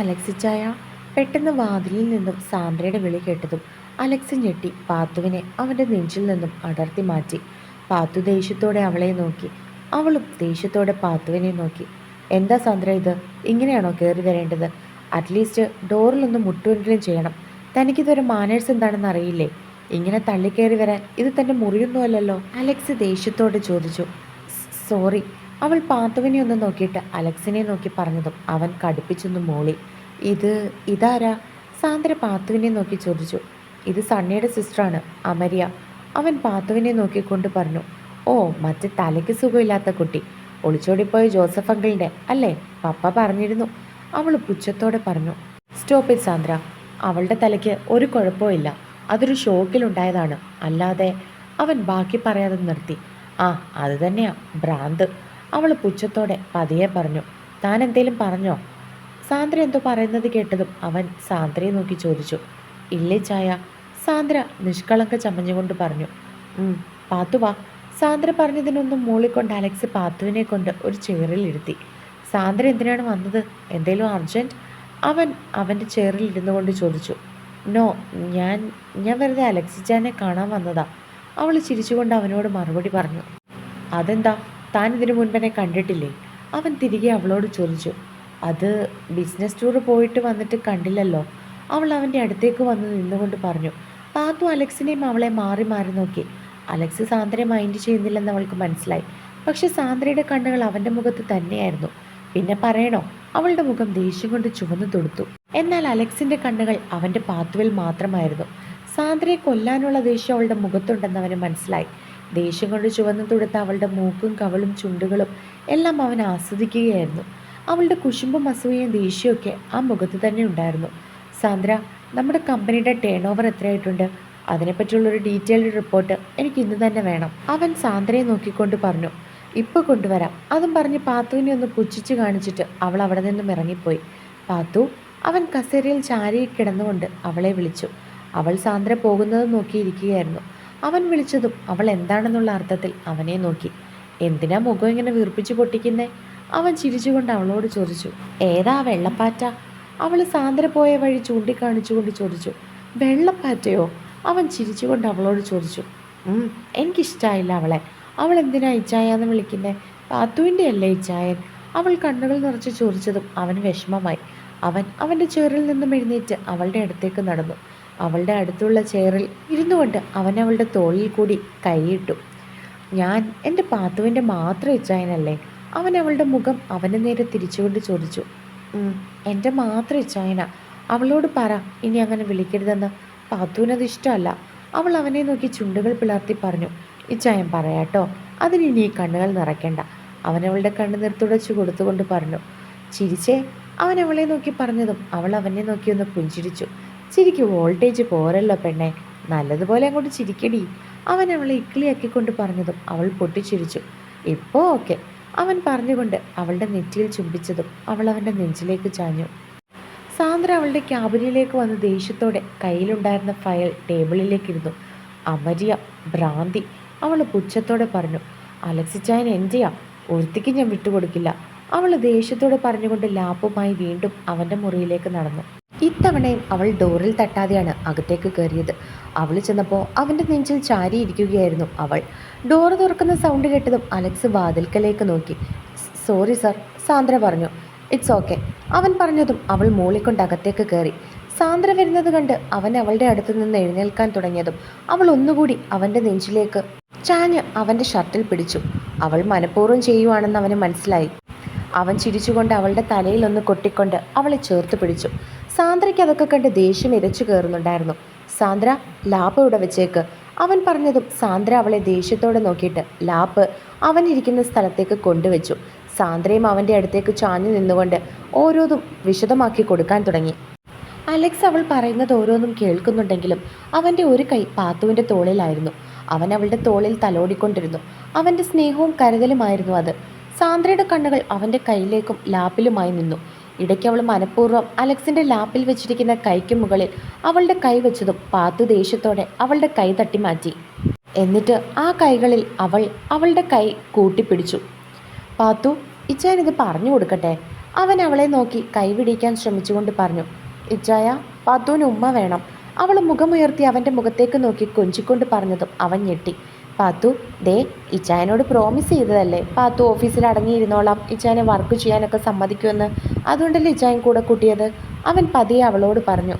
അലക്സിച്ചായ പെട്ടെന്ന് വാതിലിൽ നിന്നും സാന്ദ്രയുടെ വിളി കേട്ടതും അലക്സ് ഞെട്ടി പാത്തുവിനെ അവന്റെ നെഞ്ചിൽ നിന്നും അടർത്തി മാറ്റി. പാത്തു ദേഷ്യത്തോടെ അവളെ നോക്കി. അവളും ദേഷ്യത്തോടെ പാത്തുവിനെ നോക്കി. എന്താ സാന്ദ്ര ഇത്? ഇങ്ങനെയാണോ കയറി വരേണ്ടത്? അറ്റ്ലീസ്റ്റ് ഡോറിലൊന്ന് മുട്ടുവെങ്കിലും ചെയ്യണം. തനിക്കിതൊരു മാനേഴ്സ് എന്താണെന്ന് അറിയില്ലേ? ഇങ്ങനെ തള്ളിക്കയറി വരാൻ ഇത് തന്നെ മുറിയൊന്നുമല്ലല്ലോ. അലക്സ് ദേഷ്യത്തോടെ ചോദിച്ചു. സോറി അവൾ പാത്തുവിനെ ഒന്ന് നോക്കിയിട്ട് അലക്സിനെ നോക്കി പറഞ്ഞതും അവൻ കടുപ്പിച്ചൊന്ന് മോളി. ഇത് ഇതാരാ? സാന്ദ്ര പാത്തുവിനെ നോക്കി ചോദിച്ചു. ഇത് സണ്ണിയുടെ സിസ്റ്ററാണ് അമരിയ. അവൻ പാത്തുവിനെ നോക്കിക്കൊണ്ട് പറഞ്ഞു. ഓ മറ്റേ തലയ്ക്ക് സുഖമില്ലാത്ത കുട്ടി. ഒളിച്ചോടിപ്പോയ ജോസഫ് അങ്കിളിന്റെ അല്ലേ? പപ്പ പറഞ്ഞിരുന്നു. അവൾ പുച്ഛത്തോടെ പറഞ്ഞു. Stop it Sandra. അവളുടെ തലയ്ക്ക് ഒരു കുഴപ്പമില്ല അതൊരു ഷോക്കിലുണ്ടായതാണ്. അല്ലാതെ അവൻ ബാക്കി പറയാതെ നിർത്തി. ആ അത് തന്നെയാ. ഭ്രാന്ത്. അവൾ പുച്ഛത്തോടെ പതിയെ പറഞ്ഞു താൻ എന്തേലും പറഞ്ഞോ? സാന്ദ്ര എന്തോ പറയുന്നത് കേട്ടതും അവൻ സാന്ദ്രയെ നോക്കി ചോദിച്ചു ഇല്ലേ ചായ? സാന്ദ്ര നിഷ്കളങ്ക ചമഞ്ഞുകൊണ്ട് പറഞ്ഞു "ഉം, പാത്തു വാ. സാന്ദ്ര പറഞ്ഞതിനൊന്നും മൂളിക്കൊണ്ട് അലക്സ് പാത്തുവിനെ കൊണ്ട് ഒരു ചെയറിലിരുത്തി സാന്ദ്ര എന്തിനാണ് വന്നത്? എന്തേലും അർജന്റ് അവൻ അവന്റെ ചെയറിൽ ഇരുന്നു കൊണ്ട് ചോദിച്ചു നോ ഞാൻ ഞാൻ വെറുതെ അലക്സിച്ചാനെ കാണാൻ വന്നതാ. അവൾ ചിരിച്ചുകൊണ്ട് അവനോട് മറുപടി പറഞ്ഞു അതെന്താ? താൻ ഇതിനു മുൻപെന്നെ കണ്ടിട്ടില്ലേ? അവൻ തിരികെ അവളോട് ചോദിച്ചു അത് ബിസിനസ് ടൂർ പോയിട്ട് വന്നിട്ട് കണ്ടില്ലല്ലോ? അവൾ അവന്റെ അടുത്തേക്ക് വന്ന് നിന്നുകൊണ്ട് പറഞ്ഞു പാത്തു അലക്സിനെയും അവളെ മാറി മാറി നോക്കി. അലക്സ് സാന്ദ്രയെ മൈൻഡ് ചെയ്യുന്നില്ലെന്ന് അവൾക്ക് മനസ്സിലായി. പക്ഷെ സാന്ദ്രയുടെ കണ്ണുകൾ അവന്റെ മുഖത്ത് തന്നെയായിരുന്നു. പിന്നെ പറയണോ? അവളുടെ മുഖം ദേഷ്യം കൊണ്ട് ചുവന്നു തൊടുത്തു. എന്നാൽ അലക്സിന്റെ കണ്ണുകൾ അവന്റെ പാത്തുവിൽ മാത്രമായിരുന്നു. സാന്ദ്രയെ കൊല്ലാനുള്ള ദേഷ്യം അവളുടെ മുഖത്തുണ്ടെന്ന് അവന് മനസ്സിലായി. ദേഷ്യം കൊണ്ട് ചുവന്നു തൊടുത്ത അവളുടെ മൂക്കും കവളും ചുണ്ടുകളും എല്ലാം അവൻ ആസ്വദിക്കുകയായിരുന്നു. അവളുടെ കുശുമ്പും അസൂയയും ദേഷ്യമൊക്കെ ആ മുഖത്ത് തന്നെ ഉണ്ടായിരുന്നു. സാന്ദ്ര നമ്മുടെ കമ്പനിയുടെ ടേൺ ഓവർ എത്രയായിട്ടുണ്ട്? അതിനെപ്പറ്റിയുള്ളൊരു ഡീറ്റെയിൽഡ് റിപ്പോർട്ട് എനിക്ക് ഇന്ന് തന്നെ വേണം. അവൻ സാന്ദ്രയെ നോക്കിക്കൊണ്ട് പറഞ്ഞു ഇപ്പോൾ കൊണ്ടുവരാം. അതും പറഞ്ഞ് പാത്തുവിനെ ഒന്ന് പുച്ഛിച്ച് കാണിച്ചിട്ട് അവൾ അവിടെ നിന്നും ഇറങ്ങിപ്പോയി. പാത്തു അവൻ കസേരയിൽ ചാരി കിടന്നുകൊണ്ട് അവളെ വിളിച്ചു. അവൾ സാന്ദ്ര പോകുന്നത് നോക്കിയിരിക്കുകയായിരുന്നു. അവൻ വിളിച്ചതും അവൾ എന്താണെന്നുള്ള അർത്ഥത്തിൽ അവനെ നോക്കി. എന്തിനാ മുഖം ഇങ്ങനെ വീർപ്പിച്ച് പൊട്ടിക്കുന്നേ? അവൻ ചിരിച്ചുകൊണ്ട് അവളോട് ചോദിച്ചു ഏതാ വെള്ളപ്പാറ്റ? അവൾ സാന്ദ്ര പോയ വഴി ചൂണ്ടിക്കാണിച്ചുകൊണ്ട് ചോദിച്ചു വെള്ളപ്പാറ്റയോ? അവൻ ചിരിച്ചുകൊണ്ട് അവളോട് ചോദിച്ചു എനിക്കിഷ്ടമായില്ല അവളെ. അവൾ എന്തിനാ ഇച്ചായെന്ന് വിളിക്കുന്നേ? പാത്തുവിന്റെ അല്ലേ ഇച്ചായൻ അവൾ കണ്ണുകൾ നിറച്ച് ചോദിച്ചതും അവൻ വിഷമമായി. അവൻ അവന്റെ ചേറിൽ നിന്നും എഴുന്നേറ്റ് അവളുടെ അടുത്തേക്ക് നടന്നു. അവളുടെ അടുത്തുള്ള ചെയറിൽ ഇരുന്നുകൊണ്ട് അവൻ അവളുടെ തോളിൽ കൂടി കൈയിട്ടു. ഞാൻ എന്റെ പാത്തുവിന്റെ മാത്രം ഇച്ചായനല്ലേ അവൻ അവളുടെ മുഖം അവന് നേരെ തിരിച്ചുകൊണ്ട് ചോദിച്ചു. എന്റെ മാത്രം ഇച്ചായന അവളോട് പറ ഇനി അങ്ങനെ വിളിക്കരുതെന്ന്. പാത്തുവിനത് ഇഷ്ടമല്ല. അവൾ അവനെ നോക്കി ചുണ്ടുകൾ പിളർത്തി പറഞ്ഞു. ഇച്ചായൻ പറയാട്ടോ. അതിന് ഇനി കണ്ണുകൾ നിറയ്ക്കേണ്ട. അവൻ അവളുടെ നിർത്തുടച്ചു കൊടുത്തുകൊണ്ട് പറഞ്ഞു. ചിരിച്ചേ. അവൻ അവളെ നോക്കി പറഞ്ഞതും അവൾ അവനെ നോക്കിയൊന്ന് പുഞ്ചിരിച്ചു. ചിരിക്ക് വോൾട്ടേജ് പോരല്ലോ പെണ്ണെ. നല്ലതുപോലെ അങ്ങോട്ട് ചിരിക്കടി. അവൻ അവളെ ഇക്കിളിയാക്കിക്കൊണ്ട് പറഞ്ഞതും അവൾ പൊട്ടിച്ചിരിച്ചു. ഇപ്പോൾ ഓക്കെ. അവൻ പറഞ്ഞുകൊണ്ട് അവളുടെ നെറ്റിയിൽ ചുംബിച്ചതും അവൾ അവന്റെ നെഞ്ചിലേക്ക് ചാഞ്ഞു. സാന്ദ്ര അവളുടെ ക്യാബിനിലേക്ക് വന്ന് ദേഷ്യത്തോടെ കയ്യിലുണ്ടായിരുന്ന ഫയൽ ടേബിളിലേക്കിരുന്നു. അമരിയ ഭ്രാന്തി അവൾ പുച്ഛത്തോടെ പറഞ്ഞു അലക്സിച്ചായൻ എന്റെയാ ഒരുത്തിക്ക് ഞാൻ വിട്ടുകൊടുക്കില്ല. അവൾ ദേഷ്യത്തോടെ പറഞ്ഞുകൊണ്ട് ലാപ്പുമായി വീണ്ടും അവന്റെ മുറിയിലേക്ക് നടന്നു. ഇത്തവണയും അവൾ ഡോറിൽ തട്ടാതെയാണ് അകത്തേക്ക് കയറിയത്. അവൾ ചെന്നപ്പോൾ അവന്റെ നെഞ്ചിൽ ചാരിയിരിക്കുകയായിരുന്നു അവൾ. ഡോർ തുറക്കുന്ന സൗണ്ട് കേട്ടതും അലക്സ് വാതിൽക്കലേക്ക് നോക്കി. സോറി സർ സാന്ദ്ര പറഞ്ഞു. ഇറ്റ്സ് ഓക്കെ അവൻ പറഞ്ഞതും അവൾ മൂളിക്കൊണ്ട് അകത്തേക്ക് കയറി. സാന്ദ്ര വരുന്നത് കണ്ട് അവൻ അവളുടെ അടുത്ത് നിന്ന് എഴുന്നേൽക്കാൻ തുടങ്ങിയതും അവൾ ഒന്നുകൂടി അവന്റെ നെഞ്ചിലേക്ക് ചാഞ്ഞ് അവന്റെ ഷർട്ടിൽ പിടിച്ചു. അവൾ മനഃപൂർവം ചെയ്യുവാണെന്ന് അവന് മനസ്സിലായി. അവൻ ചിരിച്ചുകൊണ്ട് അവളുടെ തലയിൽ ഒന്ന് കൊട്ടിക്കൊണ്ട് അവളെ ചേർത്ത് പിടിച്ചു. സാന്ദ്രയ്ക്ക് അതൊക്കെ കണ്ട് ദേഷ്യം ഇരച്ചു കയറുന്നുണ്ടായിരുന്നു. സാന്ദ്ര ലാപ്പ് ഇവിടെ വെച്ചേക്ക്. അവൻ പറഞ്ഞതും സാന്ദ്ര അവളെ ദേഷ്യത്തോടെ നോക്കിയിട്ട് ലാപ്പ് അവൻ ഇരിക്കുന്ന സ്ഥലത്തേക്ക് കൊണ്ടുവച്ചു. സാന്ദ്രയും അവന്റെ അടുത്തേക്ക് ചാഞ്ഞു നിന്നുകൊണ്ട് ഓരോന്നും വിശദമാക്കി കൊടുക്കാൻ തുടങ്ങി. അലക്സ് അവൾ പറയുന്നത് ഓരോന്നും കേൾക്കുന്നുണ്ടെങ്കിലും അവന്റെ ഒരു കൈ പാത്തുവിന്റെ തോളിലായിരുന്നു. അവൻ അവളുടെ തോളിൽ തലോടിക്കൊണ്ടിരുന്നു. അവന്റെ സ്നേഹവും കരുതലുമായിരുന്നു അത്. സാന്ദ്രയുടെ കണ്ണുകൾ അവന്റെ കയ്യിലേക്കും ലാപ്പിലുമായി നിന്നു. ഇടയ്ക്ക് അവൾ മനഃപൂർവം അലക്സിന്റെ ലാപ്പിൽ വെച്ചിരിക്കുന്ന കൈക്ക് മുകളിൽ അവളുടെ കൈ വെച്ചതും പാത്തു ദേഷ്യത്തോടെ അവളുടെ കൈ തട്ടി മാറ്റി. എന്നിട്ട് ആ കൈകളിൽ അവൾ അവളുടെ കൈ കൂട്ടിപ്പിടിച്ചു. പാത്തു ഇച്ചാൻ ഇത് പറഞ്ഞു കൊടുക്കട്ടെ. അവൻ അവളെ നോക്കി കൈവിടിക്കാൻ ശ്രമിച്ചുകൊണ്ട് പറഞ്ഞു ഇച്ചായ പാത്തുവിന് ഉമ്മ വേണം. അവൾ മുഖമുയർത്തി അവന്റെ മുഖത്തേക്ക് നോക്കി കൊഞ്ചിക്കൊണ്ട് പറഞ്ഞതും അവൻ ഞെട്ടി. പാത്തു ദേ ഇച്ചായനോട് പ്രോമിസ് ചെയ്തതല്ലേ? പാത്തു ഓഫീസിൽ അടങ്ങിയിരുന്നോളാം. ഇച്ചായനെ വർക്ക് ചെയ്യാനൊക്കെ സമ്മതിക്കുമെന്ന് അതുകൊണ്ടല്ലേ ഇച്ചായൻ കൂടെ കൂട്ടിയത്? അവൻ പതിയെ അവളോട് പറഞ്ഞു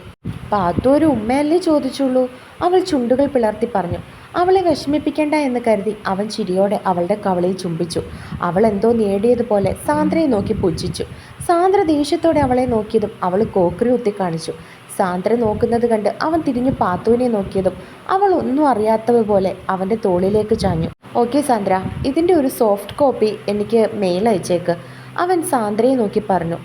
പാത്തു ഒരു ഉമ്മയല്ലേ ചോദിച്ചുള്ളൂ? അവൾ ചുണ്ടുകൾ പിളർത്തി പറഞ്ഞു അവളെ വിഷമിപ്പിക്കേണ്ട എന്ന് കരുതി അവൻ ചിരിയോടെ അവളുടെ കവളിൽ ചുംബിച്ചു. അവൾ എന്തോ നേടിയതുപോലെ സാന്ദ്രയെ നോക്കി പുച്ഛിച്ചു. സാന്ദ്ര ദേഷ്യത്തോടെ അവളെ നോക്കിയതും അവൾ കോക്കറി ഉത്തി കാണിച്ചു. സാന്ദ്ര നോക്കുന്നത് കണ്ട് അവൻ തിരിഞ്ഞു പാത്തുവിനെ നോക്കിയതും അവൾ ഒന്നും അറിയാത്തതുപോലെ അവന്റെ തോളിലേക്ക് ചാഞ്ഞു. ഓക്കെ സാന്ദ്ര ഇതിന്റെ ഒരു സോഫ്റ്റ് കോപ്പി എനിക്ക് മെയിൽ അയച്ചേക്ക്. അവൻ സാന്ദ്രയെ നോക്കി പറഞ്ഞു.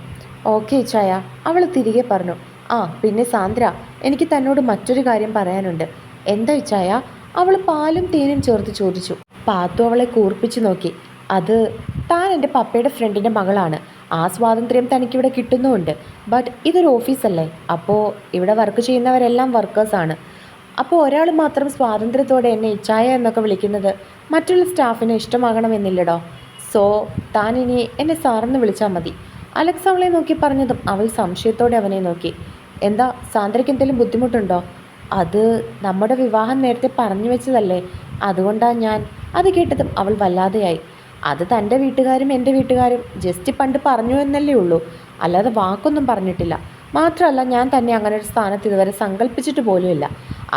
ഓക്കെ ചായ അവൾ തിരികെ പറഞ്ഞു. ആ പിന്നെ സാന്ദ്ര എനിക്ക് തന്നോട് മറ്റൊരു കാര്യം പറയാനുണ്ട്. എന്താ ചായ? അവൾ പാലും തേനും ചേർത്ത് ചോദിച്ചു. പാത്തു അവളെ കൂർപ്പിച്ചു നോക്കി. അത് താൻ എന്റെ പപ്പയുടെ ഫ്രണ്ടിന്റെ മകളാണ്. ആ സ്വാതന്ത്ര്യം തനിക്കിവിടെ കിട്ടുന്നുമുണ്ട്. ബട്ട് ഇതൊരു ഓഫീസല്ലേ? അപ്പോൾ ഇവിടെ വർക്ക് ചെയ്യുന്നവരെല്ലാം വർക്കേഴ്സാണ്. അപ്പോൾ ഒരാൾ മാത്രം സ്വാതന്ത്ര്യത്തോടെ എന്നെ ഇച്ചായ എന്നൊക്കെ വിളിക്കുന്നത് മറ്റുള്ള സ്റ്റാഫിന് ഇഷ്ടമാകണമെന്നില്ലടോ? സോ താൻ ഇനി എന്നെ സാറെന്ന് വിളിച്ചാൽ മതി. അലക്സ് അവളെ നോക്കി പറഞ്ഞതും അവൾ സംശയത്തോടെ അവനെ നോക്കി. എന്താ സാന്ദ്രയ്ക്ക് എന്തെങ്കിലും ബുദ്ധിമുട്ടുണ്ടോ? അത് നമ്മുടെ വിവാഹം നേരത്തെ പറഞ്ഞു വെച്ചതല്ലേ. അതുകൊണ്ടാണ് ഞാൻ. അത് കേട്ടതും അവൾ വല്ലാതെയായി. അത് തന്റെ വീട്ടുകാരും എന്റെ വീട്ടുകാരും ജസ്റ്റ് പണ്ട് പറഞ്ഞു എന്നല്ലേ ഉള്ളൂ. അല്ലാതെ വാക്കൊന്നും പറഞ്ഞിട്ടില്ല. മാത്രമല്ല ഞാൻ തന്നെ അങ്ങനെ ഒരു സ്ഥാനത്ത് ഇതുവരെ സങ്കല്പിച്ചിട്ട് പോലുമില്ല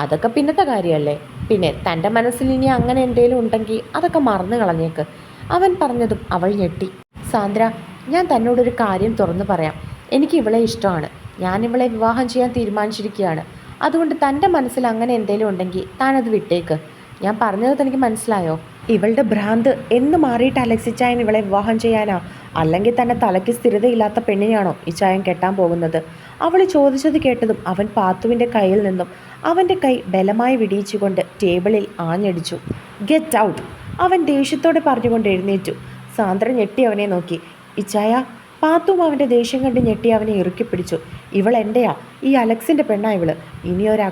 അതൊക്കെ പിന്നത്തെ കാര്യമല്ലേ? പിന്നെ തന്റെ മനസ്സിൽ ഇനി അങ്ങനെ എന്തെങ്കിലും ഉണ്ടെങ്കിൽ അതൊക്കെ മറന്നു കളഞ്ഞേക്ക്. അവൻ പറഞ്ഞതും അവൾ ഞെട്ടി. സാന്ദ്ര ഞാൻ തന്നോടൊരു കാര്യം തുറന്നു പറയാം. എനിക്ക് ഇവളെ ഇഷ്ടമാണ്. ഞാൻ ഇവളെ വിവാഹം ചെയ്യാൻ തീരുമാനിച്ചിരിക്കുകയാണ്. അതുകൊണ്ട് തന്റെ മനസ്സിൽ അങ്ങനെ എന്തെങ്കിലും ഉണ്ടെങ്കിൽ താനത് വിട്ടേക്ക്. ഞാൻ പറഞ്ഞത് തനിക്ക് മനസ്സിലായോ? ഇവളുടെ ഭ്രാന്ത് എന്ന് മാറിയിട്ട് അലക്സിച്ചായൻ ഇവളെ വിവാഹം ചെയ്യാനാ? അല്ലെങ്കിൽ തന്നെ തലയ്ക്ക് സ്ഥിരതയില്ലാത്ത പെണ്ണിനെയാണോ ഈ ചായൻ കെട്ടാൻ പോകുന്നത്? അവൾ ചോദിച്ചത് കേട്ടതും അവൻ പാത്തുവിന്റെ കയ്യിൽ നിന്നും അവന്റെ കൈ ബലമായി വിടിയിച്ചുകൊണ്ട് ടേബിളിൽ ആഞ്ഞടിച്ചു. Get out. അവൻ ദേഷ്യത്തോടെ പറഞ്ഞുകൊണ്ട് എഴുന്നേറ്റു. സാന്ദ്ര ഞെട്ടി അവനെ നോക്കി. ഇച്ചായ പാത്തും അവന്റെ ദേഷ്യം കണ്ട് ഞെട്ടി അവനെ ഇറുക്കി പിടിച്ചു. ഇവൾ എന്റെയാ ഈ അലക്സിന്റെ പെണ്ണാ ഇവൾ. ഇനി ഒരു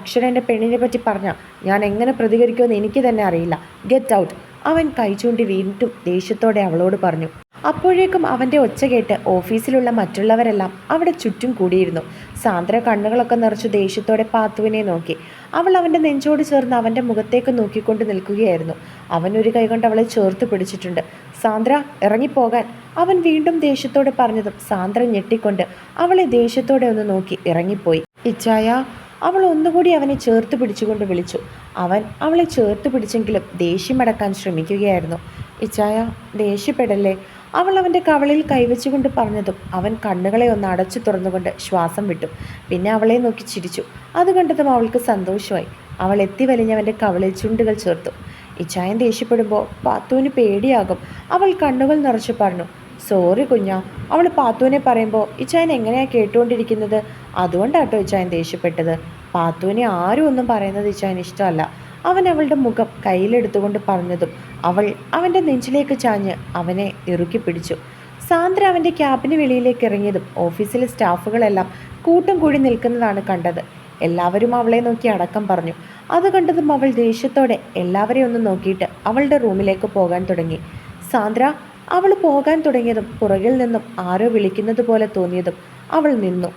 പെണ്ണിനെ പറ്റി പറഞ്ഞാൽ ഞാൻ എങ്ങനെ പ്രതികരിക്കുമെന്ന് എനിക്ക് തന്നെ അറിയില്ല. ഗെറ്റ് ഔട്ട് അവൻ കൈ ചൂണ്ടി വീണ്ടും ദേഷ്യത്തോടെ അവളോട് പറഞ്ഞു. അപ്പോഴേക്കും അവന്റെ ഒച്ച കേട്ട് ഓഫീസിലുള്ള മറ്റുള്ളവരെല്ലാം അവിടെ ചുറ്റും കൂടിയിരുന്നു. സാന്ദ്ര കണ്ണുകളൊക്കെ നിറച്ച് ദേഷ്യത്തോടെ പാത്തുവിനെ നോക്കി. അവൾ അവന്റെ നെഞ്ചോട് ചേർന്ന് അവന്റെ മുഖത്തേക്ക് നോക്കിക്കൊണ്ട് നിൽക്കുകയായിരുന്നു. അവൻ ഒരു കൈകൊണ്ട് അവളെ ചേർത്ത് പിടിച്ചിട്ടുണ്ട്. സാന്ദ്ര ഇറങ്ങിപ്പോകാൻ. അവൻ വീണ്ടും ദേഷ്യത്തോടെ പറഞ്ഞതും സാന്ദ്ര ഞെട്ടിക്കൊണ്ട് അവളെ ദേഷ്യത്തോടെ ഒന്ന് നോക്കി ഇറങ്ങിപ്പോയി. ഇച്ചായ അവൾ ഒന്നുകൂടി അവനെ ചേർത്ത് പിടിച്ചുകൊണ്ട് വിളിച്ചു. അവൻ അവളെ ചേർത്ത് പിടിച്ചെങ്കിലും ദേഷ്യമടക്കാൻ ശ്രമിക്കുകയായിരുന്നു. ഇച്ചായ ദേഷ്യപ്പെടല്ലേ? അവൾ അവന്റെ കവളിൽ കൈവച്ചുകൊണ്ട് പറഞ്ഞതും അവൻ കണ്ണുകളെ ഒന്ന് അടച്ചു തുറന്നുകൊണ്ട് ശ്വാസം വിട്ടു. പിന്നെ അവളെ നോക്കി ചിരിച്ചു. അത് കണ്ടതും അവൾക്ക് സന്തോഷമായി. അവൾ എത്തി വലിഞ്ഞവന്റെ കവളിൽ ചുണ്ടുകൾ ചേർത്തു. ഇച്ചായൻ ദേഷ്യപ്പെടുമ്പോൾ പാത്തുവിന് പേടിയാകും. അവൾ കണ്ണുകൾ നിറച്ച് പറഞ്ഞു. സോറി കുഞ്ഞാ. അവൾ പാത്തുവിനെ പറയുമ്പോൾ ഇച്ചായൻ എങ്ങനെയാണ് കേട്ടുകൊണ്ടിരിക്കുന്നത് അതുകൊണ്ടാട്ടോ ഇച്ചായൻ ദേഷ്യപ്പെട്ടത്. പാത്തുവിനെ ആരും ഒന്നും പറയുന്നത് ഇച്ചായൻ ഇഷ്ടമല്ല. അവൻ അവളുടെ മുഖം കയ്യിലെടുത്തുകൊണ്ട് പറഞ്ഞതും അവൾ അവന്റെ നെഞ്ചിലേക്ക് ചാഞ്ഞ് അവനെ ഇറുക്കി പിടിച്ചു. സാന്ദ്ര അവന്റെ ക്യാബിന് വെളിയിലേക്ക് ഇറങ്ങിയതും ഓഫീസിലെ സ്റ്റാഫുകളെല്ലാം കൂട്ടം കൂടി നിൽക്കുന്നതാണ് കണ്ടത്. എല്ലാവരും അവളെ നോക്കി അടക്കം പറഞ്ഞു. അത് കണ്ടതും അവൾ ദേഷ്യത്തോടെ എല്ലാവരെയും ഒന്ന് നോക്കിയിട്ട് അവളുടെ റൂമിലേക്ക് പോകാൻ തുടങ്ങി. സാന്ദ്ര അവൾ പോകാൻ തുടങ്ങിയതും പുറകിൽ നിന്നും ആരോ വിളിക്കുന്നത് പോലെ തോന്നിയതും അവൾ നിന്നു.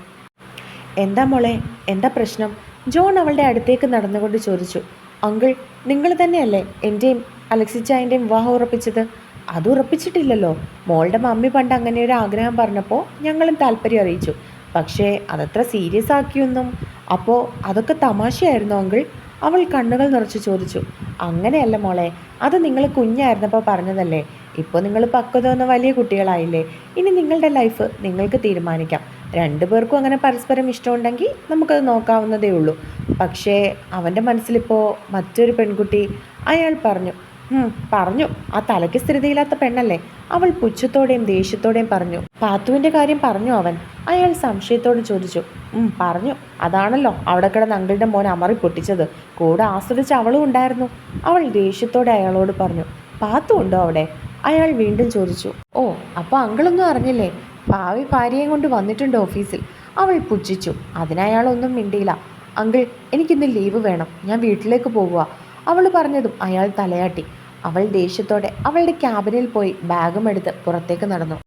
എന്താ മോളെ എന്താ പ്രശ്നം? ജോൺ അവളുടെ അടുത്തേക്ക് നടന്നുകൊണ്ട് ചോദിച്ചു. അങ്കിൾ നിങ്ങൾ തന്നെയല്ലേ എന്റെയും അലക്സിച്ചായന്റെയും വിവാഹം ഉറപ്പിച്ചത്? അത് ഉറപ്പിച്ചിട്ടില്ലല്ലോ. മോളുടെ മമ്മി പണ്ട് അങ്ങനെ ഒരു ആഗ്രഹം പറഞ്ഞപ്പോൾ ഞങ്ങളും താല്പര്യം അറിയിച്ചു. പക്ഷേ അതത്ര സീരിയസ് ആക്കിയൊന്നും. അപ്പോൾ അതൊക്കെ തമാശയായിരുന്നു അങ്കിൾ? അവൾ കണ്ണുകൾ നിറച്ച് ചോദിച്ചു. അങ്ങനെയല്ല മോളെ അത് നിങ്ങൾ കുഞ്ഞായിരുന്നപ്പോൾ പറഞ്ഞതല്ലേ? ഇപ്പോൾ നിങ്ങൾ പക്വത വന്ന വലിയ കുട്ടികളായില്ലേ? ഇനി നിങ്ങളുടെ ലൈഫ് നിങ്ങൾക്ക് തീരുമാനിക്കാം. രണ്ടു പേർക്കും അങ്ങനെ പരസ്പരം ഇഷ്ടമുണ്ടെങ്കിൽ നമുക്കത് നോക്കാവുന്നതേ ഉള്ളൂ. പക്ഷേ അവന്റെ മനസ്സിലിപ്പോൾ മറ്റൊരു പെൺകുട്ടി അയാൾ പറഞ്ഞു "ഉം, പറഞ്ഞു. ആ തലയ്ക്ക് സ്ഥിരതയില്ലാത്ത പെണ്ണല്ലേ? അവൾ പുച്ഛത്തോടെയും ദേഷ്യത്തോടെയും പറഞ്ഞു പാത്തുവിന്റെ കാര്യം പറഞ്ഞു അവൻ? അയാൾ സംശയത്തോട് ചോദിച്ചു "ഉം, പറഞ്ഞു. അതാണല്ലോ അവിടെ കിടന്ന് അങ്കിളുടെ മോൻ അമറി പൊട്ടിച്ചത്. കൂടെ ആസ്വദിച്ച് അവളും ഉണ്ടായിരുന്നു. അവൾ ദേഷ്യത്തോടെ അയാളോട് പറഞ്ഞു പാത്തു ഉണ്ടോ അവിടെ? അയാൾ വീണ്ടും ചോദിച്ചു ഓ അപ്പോൾ അങ്കിളൊന്നും അറിഞ്ഞില്ലേ? ഭാവി ഭാര്യയും കൊണ്ട് വന്നിട്ടുണ്ട് ഓഫീസിൽ. അവൾ പുച്ഛിച്ചു അതിനയാളൊന്നും മിണ്ടിയില്ല. അങ്കിൾ എനിക്കിന്ന് ലീവ് വേണം. ഞാൻ വീട്ടിലേക്ക് പോവുക. അവൾ പറഞ്ഞതും അയാൾ തലയാട്ടി. അവൾ ദേഷ്യത്തോടെ അവളുടെ ക്യാബിനിൽ പോയി ബാഗും എടുത്ത് പുറത്തേക്ക് നടന്നു.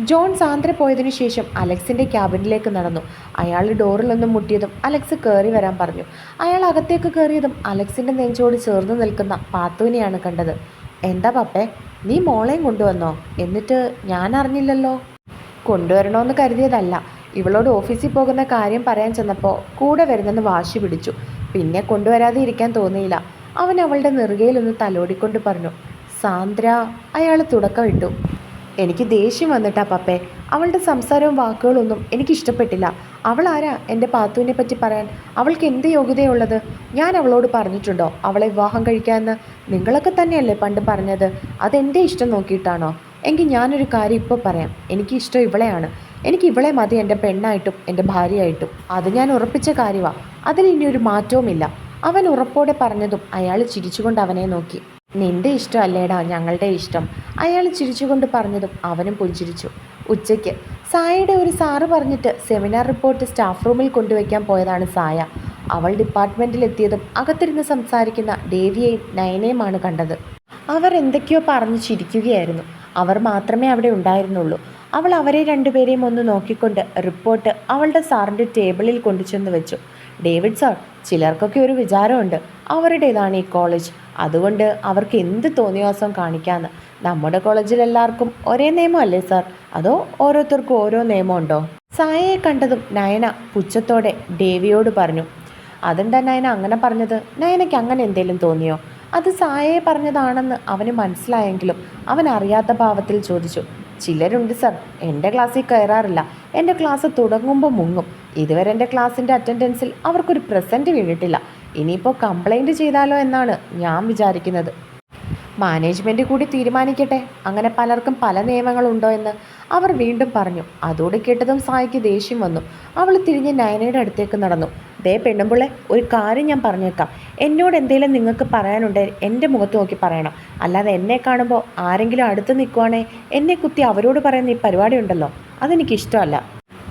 ജോൺ സാന്ദ്ര പോയതിനു ശേഷം അലക്സിന്റെ ക്യാബിനിലേക്ക് നടന്നു. അയാൾ ഡോറിലൊന്നും മുട്ടിയതും അലക്സ് കയറി വരാൻ പറഞ്ഞു. അയാൾ അകത്തേക്ക് കയറിയതും അലക്സിന്റെ നെഞ്ചോട് ചേർന്ന് നിൽക്കുന്ന പാത്തുവിനെയാണ് കണ്ടത്. എന്താ പപ്പേ നീ മോളെയും കൊണ്ടുവന്നോ? എന്നിട്ട് ഞാൻ അറിഞ്ഞില്ലല്ലോ. കൊണ്ടുവരണമെന്ന് കരുതിയതല്ല. ഇവളോട് ഓഫീസിൽ പോകുന്ന കാര്യം പറയാൻ ചെന്നപ്പോൾ കൂടെ വരുന്നെന്ന് വാശി പിടിച്ചു. പിന്നെ കൊണ്ടുവരാതെ ഇരിക്കാൻ തോന്നിയില്ല. അവൻ അവളുടെ നെറുകയിലൊന്ന് തലോടിക്കൊണ്ട് പറഞ്ഞു സാന്ദ്ര അയാൾ തുടക്കമിട്ടു എനിക്ക് ദേഷ്യം വന്നിട്ടാ പപ്പേ. അവളുടെ സംസാരവും വാക്കുകളൊന്നും എനിക്ക് ഇഷ്ടപ്പെട്ടില്ല. അവൾ ആരാ എന്റെ പാത്തുവിനെ പറ്റി പറയാൻ? അവൾക്ക് എന്ത് യോഗ്യതയുള്ളത്? ഞാൻ അവളോട് പറഞ്ഞിട്ടുണ്ടോ? അവളെ വിവാഹം കഴിക്കാമെന്ന് നിങ്ങളൊക്കെ തന്നെയല്ലേ പണ്ട് പറഞ്ഞത്. അതെന്റെ ഇഷ്ടം നോക്കിയിട്ടാണോ? എങ്കിൽ ഞാനൊരു കാര്യം ഇപ്പോൾ പറയാം. എനിക്ക് ഇഷ്ടം ഇവളെയാണ്. എനിക്ക് ഇവളെ മതി എന്റെ പെണ്ണായിട്ടും എന്റെ ഭാര്യയായിട്ടും. അത് ഞാൻ ഉറപ്പിച്ച കാര്യമാണ് അതിൽ ഇനി ഒരു മാറ്റവുമില്ല. അവൻ ഉറപ്പോടെ പറഞ്ഞതും അയാൾ ചിരിച്ചുകൊണ്ട് അവനെ നോക്കി. നിന്റെ ഇഷ്ടം അല്ലേടാ ഞങ്ങളുടെ ഇഷ്ടം? അയാൾ ചിരിച്ചുകൊണ്ട് പറഞ്ഞതും അവനും പുഞ്ചിരിച്ചു. ഉച്ചയ്ക്ക് സായയുടെ ഒരു സാറ് പറഞ്ഞിട്ട് സെമിനാർ റിപ്പോർട്ട് സ്റ്റാഫ് റൂമിൽ കൊണ്ടുവയ്ക്കാൻ പോയതാണ് സായ. അവൾ ഡിപ്പാർട്ട്മെന്റിലെത്തിയതും അകത്തിരുന്ന് സംസാരിക്കുന്ന ദേവിയെയും നയനയുമാണ് കണ്ടത്. അവർ എന്തൊക്കെയോ പറഞ്ഞു ചിരിക്കുകയായിരുന്നു. അവർ മാത്രമേ അവിടെ ഉണ്ടായിരുന്നുള്ളൂ. അവൾ അവരെ രണ്ടുപേരെയും ഒന്ന് നോക്കിക്കൊണ്ട് റിപ്പോർട്ട് അവളുടെ സാറിന്റെ ടേബിളിൽ കൊണ്ടുചെന്ന് വെച്ചു. ഡേവിഡ് സാർ ചിലർക്കൊക്കെ ഒരു വിചാരമുണ്ട്. അവരുടേതാണ് ഈ കോളേജ് അതുകൊണ്ട് അവർക്ക് എന്ത് തോന്നിയവാസം കാണിക്കാമെന്ന് നമ്മുടെ കോളേജിൽ എല്ലാവർക്കും ഒരേ നിയമമല്ലേ സാർ അതോ ഓരോരുത്തർക്കും ഓരോ നിയമമുണ്ടോ? സായയെ കണ്ടതും നയന പുച്ഛത്തോടെ ദേവിയോട് പറഞ്ഞു. അതെന്താ നയന അങ്ങനെ പറഞ്ഞത്? നയനയ്ക്ക് അങ്ങനെ എന്തേലും തോന്നിയോ? അത് സായയെ പറഞ്ഞതാണെന്ന് അവന് മനസ്സിലായെങ്കിലും അവൻ അറിയാത്ത ഭാവത്തിൽ ചോദിച്ചു. ചിലരുണ്ട് സർ എന്റെ ക്ലാസ്സിൽ കയറാറില്ല. എന്റെ ക്ലാസ് തുടങ്ങുമ്പോൾ മുങ്ങും. ഇതുവരെ എന്റെ ക്ലാസ്സിന്റെ അറ്റൻഡൻസിൽ അവർക്കൊരു പ്രസന്റ് വീണിട്ടില്ല. ഇനിയിപ്പോൾ കംപ്ലൈന്റ് ചെയ്താലോ എന്നാണ് ഞാൻ വിചാരിക്കുന്നത്. മാനേജ്മെന്റ് കൂടി തീരുമാനിക്കട്ടെ. അങ്ങനെ പലർക്കും പല നിയമങ്ങളുണ്ടോ എന്ന് അവർ വീണ്ടും പറഞ്ഞു. അതോട് കേട്ടതും സായിക്ക് ദേഷ്യം വന്നു. അവൾ തിരിഞ്ഞ് നയനയുടെ അടുത്തേക്ക് നടന്നു. ദേ പെണ്ണുമ്പിള്ളെ ഒരു കാര്യം ഞാൻ പറഞ്ഞേക്കാം. എന്നോട് എന്തെങ്കിലും നിങ്ങൾക്ക് പറയാനുണ്ട് എന്റെ മുഖത്ത് നോക്കി പറയണം. അല്ലാതെ എന്നെ കാണുമ്പോൾ ആരെങ്കിലും അടുത്ത് നിൽക്കുവാണേ എന്നെ കുത്തി അവരോട് പറയുന്ന ഈ പരിപാടി ഉണ്ടല്ലോ അതെനിക്കിഷ്ടമല്ല.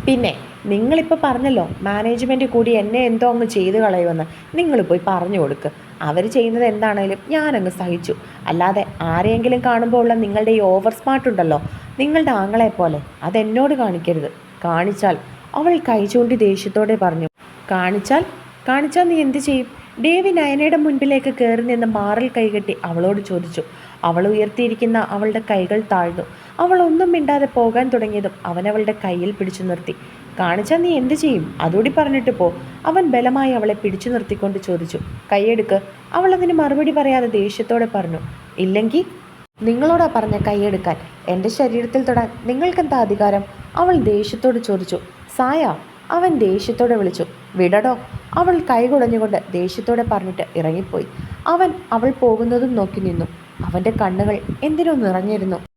പിന്നെ നിങ്ങളിപ്പോൾ പറഞ്ഞല്ലോ മാനേജ്മെന്റ് കൂടി എന്നെ എന്തോ അങ്ങ് ചെയ്ത് കളയുമെന്ന്. നിങ്ങൾ പോയി പറഞ്ഞു കൊടുക്കുക അവർ ചെയ്യുന്നത് എന്താണേലും ഞാനങ്ങ് സഹിച്ചു. അല്ലാതെ ആരെയെങ്കിലും കാണുമ്പോൾ ഉള്ള നിങ്ങളുടെ ഈ ഓവർ സ്മാർട്ട് ഉണ്ടല്ലോ നിങ്ങളുടെ ആങ്ങളെ പോലെ അതെന്നോട് കാണിക്കരുത്. കാണിച്ചാൽ അവൾ കൈ ചൂണ്ടി ദേഷ്യത്തോടെ പറഞ്ഞു കാണിച്ചാൽ? കാണിച്ചാൽ നീ എന്ത് ചെയ്യും? ഡേവി നയനയുടെ മുൻപിലേക്ക് കയറി നിന്ന് മാറിൽ കൈകെട്ടി അവളോട് ചോദിച്ചു. അവൾ ഉയർത്തിയിരിക്കുന്ന അവളുടെ കൈകൾ താഴ്ന്നു. അവൾ ഒന്നും മിണ്ടാതെ പോകാൻ തുടങ്ങിയതും അവനവളുടെ കയ്യിൽ പിടിച്ചു നിർത്തി. കാണിച്ചാൽ നീ എന്ത് ചെയ്യും? അതോടി പറഞ്ഞിട്ട് പോ. അവൻ ബലമായി അവളെ പിടിച്ചു നിർത്തിക്കൊണ്ട് ചോദിച്ചു. കൈയെടുക്ക്. അവൾ അതിന് മറുപടി പറയാതെ ദേഷ്യത്തോടെ പറഞ്ഞു. ഇല്ലെങ്കിൽ നിങ്ങളോടാ പറഞ്ഞ കൈയെടുക്കാൻ. എന്റെ ശരീരത്തിൽ തൊടാൻ നിങ്ങൾക്കെന്താ അധികാരം? അവൾ ദേഷ്യത്തോട് ചോദിച്ചു. സായ അവൻ ദേഷ്യത്തോടെ വിളിച്ചു. വിടടോ. അവൾ കൈകുടഞ്ഞുകൊണ്ട് ദേഷ്യത്തോടെ പറഞ്ഞിട്ട് ഇറങ്ങിപ്പോയി. അവൻ അവൾ പോകുന്നതും നോക്കി നിന്നു. അവന്റെ കണ്ണുകൾ എന്തിനോ നിറഞ്ഞിരുന്നു.